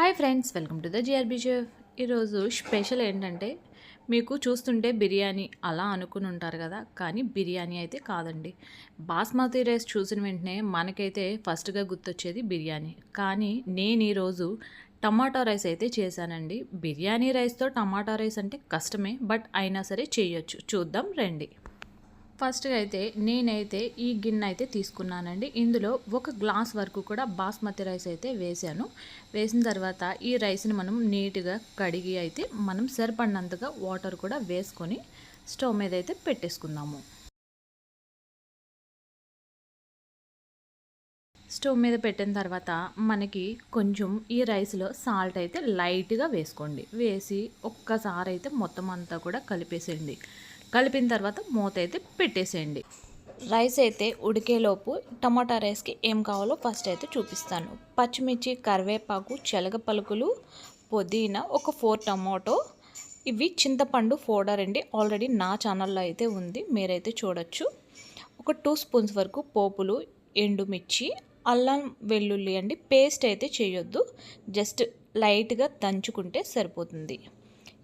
Hi friends welcome to the GRB chef ఈరోజు special ఏంటంటే మీకు చూస్తుంటే బిర్యానీ అలా అనుకుని ఉంటారు కదా కానీ బిర్యానీ అయితే కాదండి. బాస్మతి రైస్ చూసిన వెంటనే మనకైతే ఫస్ట్గా గుర్తొచ్చేది బిర్యానీ. కానీ నేను ఈరోజు టమాటా రైస్ అయితే చేశానండి. బిర్యానీ రైస్తో టమాటా రైస్ అంటే కష్టమే బట్ అయినా సరే చేయొచ్చు. చూద్దాం రండి. ఫస్ట్గా అయితే నేనైతే ఈ గిన్నె అయితే తీసుకున్నానండి. ఇందులో ఒక గ్లాస్ వరకు కూడా బాస్మతి రైస్ అయితే వేసాను. వేసిన తర్వాత ఈ రైస్ని మనం నీట్గా కడిగి అయితే మనం సరిపడినంతగా వాటర్ కూడా వేసుకొని స్టవ్ మీద అయితే పెట్టేసుకుందాము. స్టవ్ మీద పెట్టిన తర్వాత మనకి కొంచెం ఈ రైస్లో సాల్ట్ అయితే లైట్గా వేసుకోండి. వేసి ఒక్కసారి అయితే మొత్తం అంతా కూడా కలిపేసేయండి. కలిపిన తర్వాత మూత అయితే పెట్టేసేయండి. రైస్ అయితే ఉడికేలోపు టమాటా రైస్కి ఏం కావాలో ఫస్ట్ అయితే చూపిస్తాను. పచ్చిమిర్చి కరివేపాకు చెలగ పలుకులు పుదీనా ఒక ఫోర్ టమాటో. ఇవి చింతపండు ఫోడర్ అండి ఆల్రెడీ నా ఛానల్లో అయితే ఉంది మీరైతే చూడొచ్చు. ఒక టూ స్పూన్స్ వరకు పోపులు ఎండుమిర్చి అల్లం వెల్లుల్లి అండి పేస్ట్ అయితే చేయొద్దు జస్ట్ లైట్గా దంచుకుంటే సరిపోతుంది.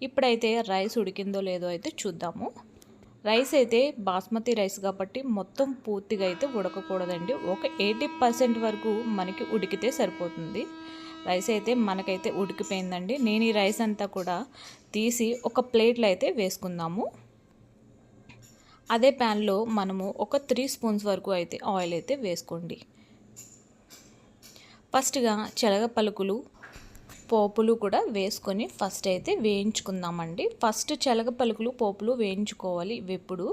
ఇప్పుడైతే రైస్ ఉడికిందో లేదో అయితే చూద్దాము. రైస్ అయితే బాస్మతి రైస్ కాబట్టి మొత్తం పూర్తిగా అయితే ఉడకకూడదండి. ఒక ఎయిటీ పర్సెంట్ వరకు మనకి ఉడికితే సరిపోతుంది. రైస్ అయితే మనకైతే ఉడికిపోయిందండి. నేను ఈ రైస్ అంతా కూడా తీసి ఒక ప్లేట్లో అయితే వేసుకుందాము. అదే ప్యాన్లో మనము ఒక త్రీ స్పూన్స్ వరకు అయితే ఆయిల్ అయితే వేసుకోండి. ఫస్ట్గా చెలగ పలుకులు పోపులు కూడా వేసుకొని ఫస్ట్ అయితే వేయించుకుందామండి. ఫస్ట్ చెలగ పలుకులు పోపులు వేయించుకోవాలి ఇవెప్పుడు.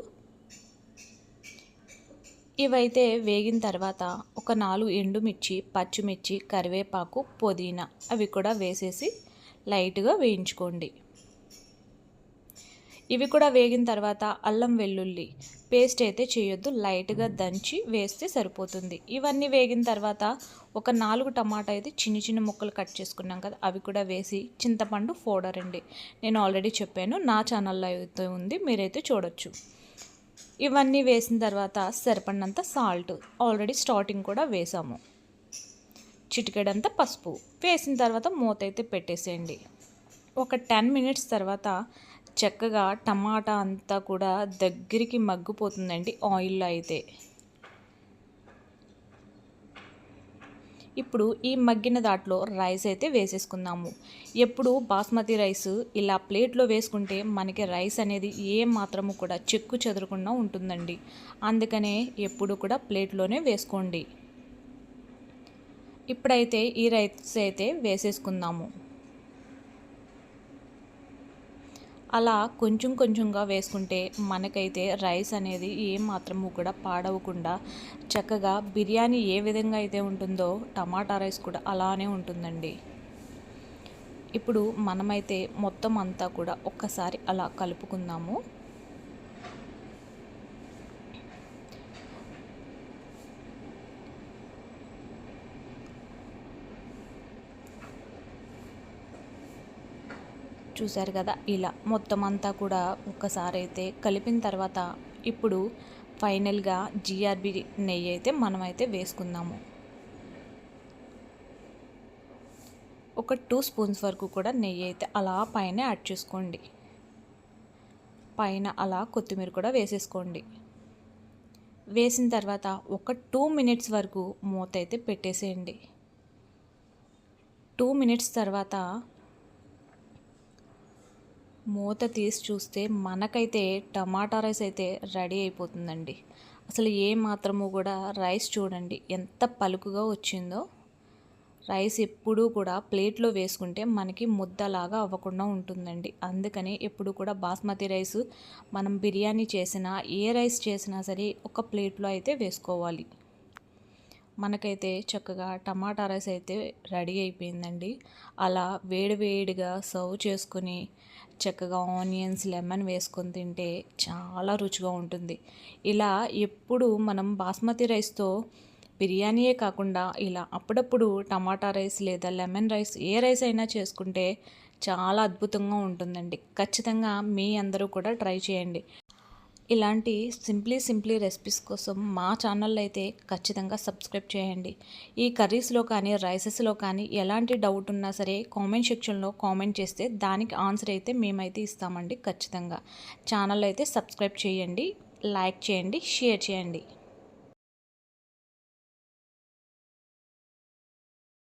ఇవైతే వేగిన తర్వాత ఒక నాలుగు ఎండుమిర్చి పచ్చిమిర్చి కరివేపాకు పుదీనా అవి కూడా వేసేసి లైట్గా వేయించుకోండి. ఇవి కూడా వేగిన తర్వాత అల్లం వెల్లుల్లి పేస్ట్ అయితే చేయొద్దు లైట్గా దంచి వేస్తే సరిపోతుంది. ఇవన్నీ వేగిన తర్వాత ఒక నాలుగు టమాటా అయితే చిన్న చిన్న ముక్కలు కట్ చేసుకున్నాం కదా అవి కూడా వేసి చింతపండు ఫోడర్ అండి నేను ఆల్రెడీ చెప్పాను నా ఛానల్లో అయితే ఉంది మీరైతే చూడొచ్చు. ఇవన్నీ వేసిన తర్వాత సరిపడినంత సాల్ట్ ఆల్రెడీ స్టార్టింగ్ కూడా వేసాము. చిటికెడంత పసుపు వేసిన తర్వాత మూత అయితే పెట్టేసేయండి. ఒక టెన్ మినిట్స్ తర్వాత చక్కగా టమాటా అంతా కూడా దగ్గరికి మగ్గిపోతుందండి ఆయిల్లో అయితే. ఇప్పుడు ఈ మగ్గిన దాంట్లో రైస్ అయితే వేసేసుకుందాము. ఎప్పుడు బాస్మతి రైస్ ఇలా ప్లేట్లో వేసుకుంటే మనకి రైస్ అనేది ఏ మాత్రము కూడా చెక్కు చెదరకుండా ఉంటుందండి. అందుకనే ఎప్పుడు కూడా ప్లేట్లోనే వేసుకోండి. ఇప్పుడైతే ఈ రైస్ అయితే వేసేసుకుందాము. అలా కొంచెం కొంచెంగా వేసుకుంటే మనకైతే రైస్ అనేది ఏ మాత్రము కూడా పాడవకుండా చక్కగా బిర్యానీ ఏ విధంగా అయితే ఉంటుందో టమాటా రైస్ కూడా అలానే ఉంటుందండి. ఇప్పుడు మనమైతే మొత్తం అంతా కూడా ఒక్కసారి అలా కలుపుకుందాము. చూశారు కదా? ఇలా మొత్తం అంతా కూడా ఒక్కసారి అయితే కలిపిన తర్వాత ఇప్పుడు ఫైనల్గా జిఆర్బి నెయ్యి అయితే మనమైతే వేసుకుందాము. ఒక టూ స్పూన్స్ వరకు కూడా నెయ్యి అయితే అలా పైన యాడ్ చేసుకోండి. పైన అలా కొత్తిమీర కూడా వేసేసుకోండి. వేసిన తర్వాత ఒక టూ మినిట్స్ వరకు మూత అయితే పెట్టేసేయండి. టూ మినిట్స్ తర్వాత మూత తీసి చూస్తే మనకైతే టమాటా రైస్ అయితే రెడీ అయిపోతుందండి. అసలు ఏ మాత్రము కూడా రైస్ చూడండి ఎంత పలుకుగా వచ్చిందో. రైస్ ఎప్పుడూ కూడా ప్లేట్లో వేసుకుంటే మనకి ముద్దలాగా అవ్వకుండా ఉంటుందండి. అందుకని ఎప్పుడు కూడా బాస్మతి రైస్ మనం బిర్యానీ చేసినా ఏ రైస్ చేసినా సరే ఒక ప్లేట్లో అయితే వేసుకోవాలి. మనకైతే చక్కగా టమాటా రైస్ అయితే రెడీ అయిపోయిందండి. అలా వేడివేడిగా సర్వ్ చేసుకుని చక్కగా ఆనియన్స్ లెమన్ వేసుకొని తింటే చాలా రుచిగా ఉంటుంది. ఇలా ఎప్పుడు మనం బాస్మతి రైస్తో బిర్యానీయే కాకుండా ఇలా అప్పుడప్పుడు టమాటా రైస్ లేదా లెమన్ రైస్ ఏ రైస్ అయినా చేసుకుంటే చాలా అద్భుతంగా ఉంటుందండి. ఖచ్చితంగా మీ అందరూ కూడా ట్రై చేయండి. ఇలాంటి సింప్లీ సింప్లీ రెసిపీస్ కోసం మా ఛానల్ అయితే ఖచ్చితంగా సబ్స్క్రైబ్ చేయండి. ఈ కర్రీస్లో కానీ రైసెస్లో కానీ ఎలాంటి డౌట్ ఉన్నా సరే కామెంట్ సెక్షన్లో కామెంట్ చేస్తే దానికి ఆన్సర్ అయితే మేమైతే ఇస్తామండి ఖచ్చితంగా. ఛానల్ అయితే సబ్స్క్రైబ్ చేయండి లైక్ చేయండి షేర్ చేయండి.